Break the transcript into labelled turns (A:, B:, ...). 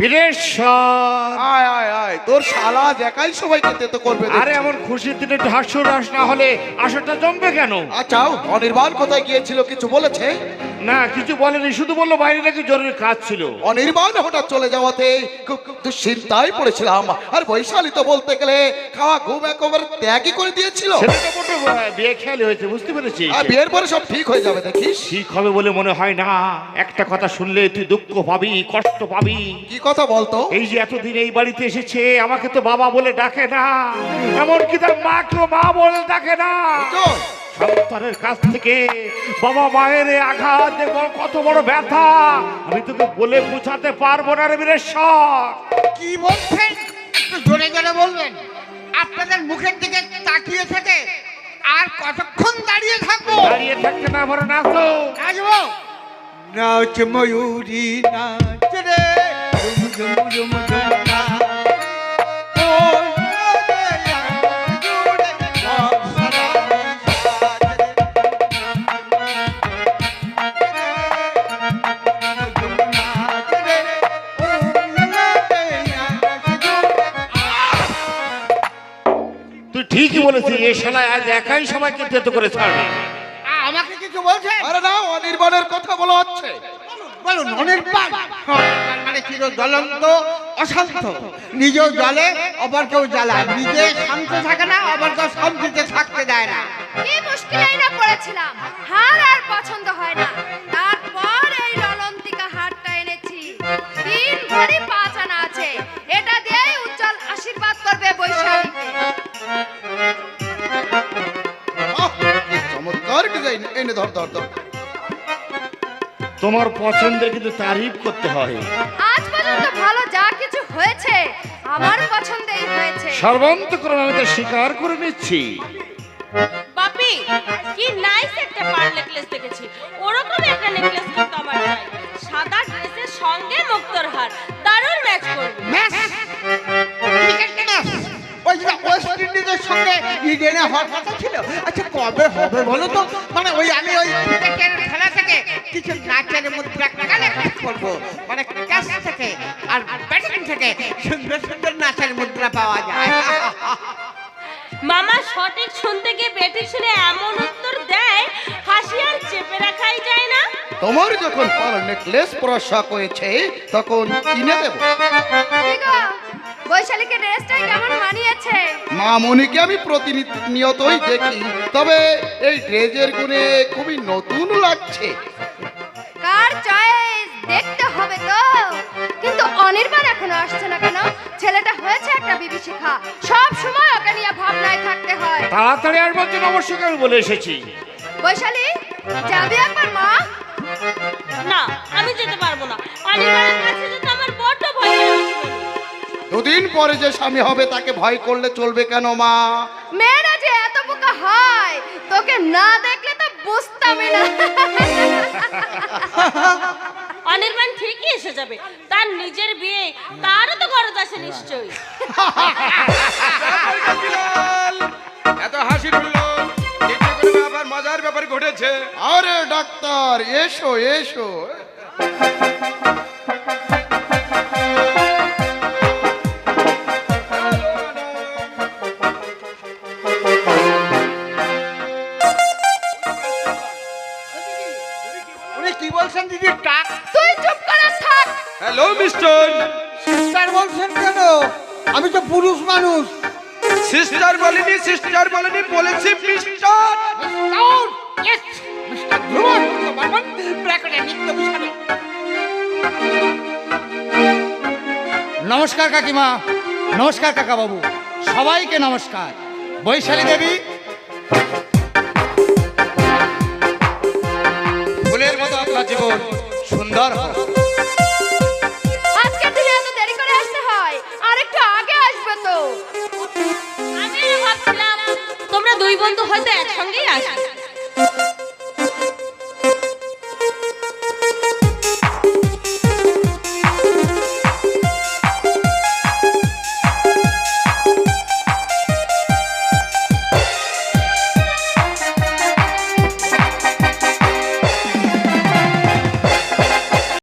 A: বীরেশ্বর।
B: আয় আয় আয় তোর শালা আজ একাই সবাইকে তেতো করবে
A: আরে এমন খুশির দিনে না হলে জমবে কেন?
B: আচ্ছা অনির্বাণ কোথায় গিয়েছিল কিছু বলেছে?
A: না কিছু বলেনি শুধু বলল বাইরে নাকি জরুরি কাজ ছিল।
B: অনির্বাণ হঠাৎ চলে যাওয়াতে খুব দুশ্চিন্তায় পড়েছিলাম। আর বৈশালী তো বলতে গেলে খাওয়া ঘুম একেবারে ত্যাগই করে দিয়েছিল।
A: ছেলেটা মোটো বিয়ে খেয়ালি হয়েছে বুঝতে পেরেছি
B: আর বিয়ের পরে সব ঠিক হয়ে যাবে দেখিস।
A: ঠিক হবে বলে মনে হয় না। একটা কথা শুনলে তুই দুঃখ পাবি কষ্ট পাবি।
B: কি কথা বলতো?
A: এই যে এতদিন এই বাড়িতে এসেছে আমাকে তো বাবা বলে ডাকে না। এমনকি তার মাকেও মা বলে ডাকে না। সন্তানের কাছ থেকে বাবা মায়ের আঘাত যে কত বড় ব্যথা আমি তোকে বলে বোঝাতে পারব না রে বীরেশ্বর।
C: কি বলছেন? একটু জোরে জোরে বলবেন। আপনাদের মুখের দিকে তাকিয়ে থেকে আর কতক্ষণ দাঁড়িয়ে থাকব?
A: দাঁড়িয়ে থাকতে না পারে নাচো
C: আসব? নাচ ময়ূরী নাচ। ঝুম ঝুম।
A: তুই ঠিকই বলেছিস এই শালায় আজ একাই সবাইকে তেতো করে ছাড়বে।
C: আমাকে কিছু বলছেন
B: আরে না অনির্বাণের কথা বলা হচ্ছে।
C: বলুন অনির্বাণ। মানে চির জ্বলন্ত অশান্ত। নিজেও জলে আবার কেউ জ্বালায়। নিজে শান্ত থাকে না আবার কেউ শান্তিতে থাকতে দেয় না।
D: কি মুশকিলেই না পড়েছিলাম। হার আর পছন্দ হয় না। তারপর এই রলন্তিকা হারটা এনেছি। তিন ভরি পাঁচ আনা আছে। এটা দিয়েই উজ্জ্বল আশীর্বাদ করবে বৈশাখীকে
B: চমৎকার ডিজাইন। এনে ধর ধর ধর।
A: তোমার পছন্দের কিন্তু তারিফ করতে হয়। তো স্বীকার করে নিচ্ছি।
E: বাপি কি নাইস একটা পার নেকলেস দেখেছি। ওরকম একটা নেকলেস কিন্তু আমার চাই সাদা ড্রেসের সঙ্গে মুক্তর হার। দারুণ ম্যাচ করবে।
C: ম্যাচ ওই যে ওয়েস্ট ইন্ডিজের সঙ্গে ইডেনে হওয়ার কথা ছিল। আচ্ছা কবে হবে বলো তো? মানে ওই আমি ওই ক্রিকেটের খেলা থেকে কিছু নাচের মুদ্রা কালেক্ট করব। মানে ক্যাশ থেকে আর ব্যাটিং থেকে সুন্দর সুন্দর নাচের মুদ্রা পাওয়া যায়।
E: মামা সঠিক শুনতে গিয়ে বেটি শুনে এমন উত্তর দেয় হাসি আর চেপে রাখাই যায় না।
B: তোমার যখন পার নেকলেস পরা শখ হয়েছে তখন কিনে দেবো।
D: বৈশালীকে ড্রেসটাই কেমন মানিয়েছে?
B: মা মনিকে আমি প্রতিনিয়তই দেখি। তবে এই ড্রেজের গুণে খুবই নতুন লাগছে।
D: কার চয়েস দেখতে হবে তো। কিন্তু অনির্বাণ এখনও আসছে না কেন? ছেলেটা হয়েছে একটা বিভীষিকা সব সময় ওকে নিয়ে ভাবনায় থাকতে হয়।
A: তাড়াতাড়ি আসবার জন্য অবশ্যই আমি বলে এসেছি?
D: বৈশালী যাবি একবার মা?
E: না আমি যেতে পারব না। অনির্বাণের কাছে যেতে আমার বড্ড ভয় লাগছে
B: দুদিন পরে যে স্বামী হবে তাকে ভয় করলে চলবে কেন মা?
D: মেয়েরা যে এত বোকা হয় তোকে না দেখলে তো বুঝতামই না।
E: অনির্বাণ ঠিকই এসে যাবে। তার নিজের বিয়ে তারও তো খরচ আছে নিশ্চয়ই।
F: এত হাসি ব্যাপার মজার ব্যাপার ঘটেছে।
B: আরে ডাক্তার এসো এসো।
C: বলছেন দিদি টাক
D: তুই চুপ করে থাক।
F: Hello mister.
C: সিস্টার বলছেন কেন? আমি তো পুরুষ মানুষ।
F: সিস্টার বলেনি সিস্টার বলেনি বলেছি মিস্টার।
C: বর্মন, ব্র্যাকেটে নিত্য বিছানো।
G: নমস্কার কাকিমা নমস্কার কাকা বাবু সবাইকে নমস্কার। বৈশালী দেবী জীবন সুন্দর দেরি করে আসতে হয় আগে আসবে তোমরা দুই বন্ধু হয়তো একসঙ্গেই আসবে।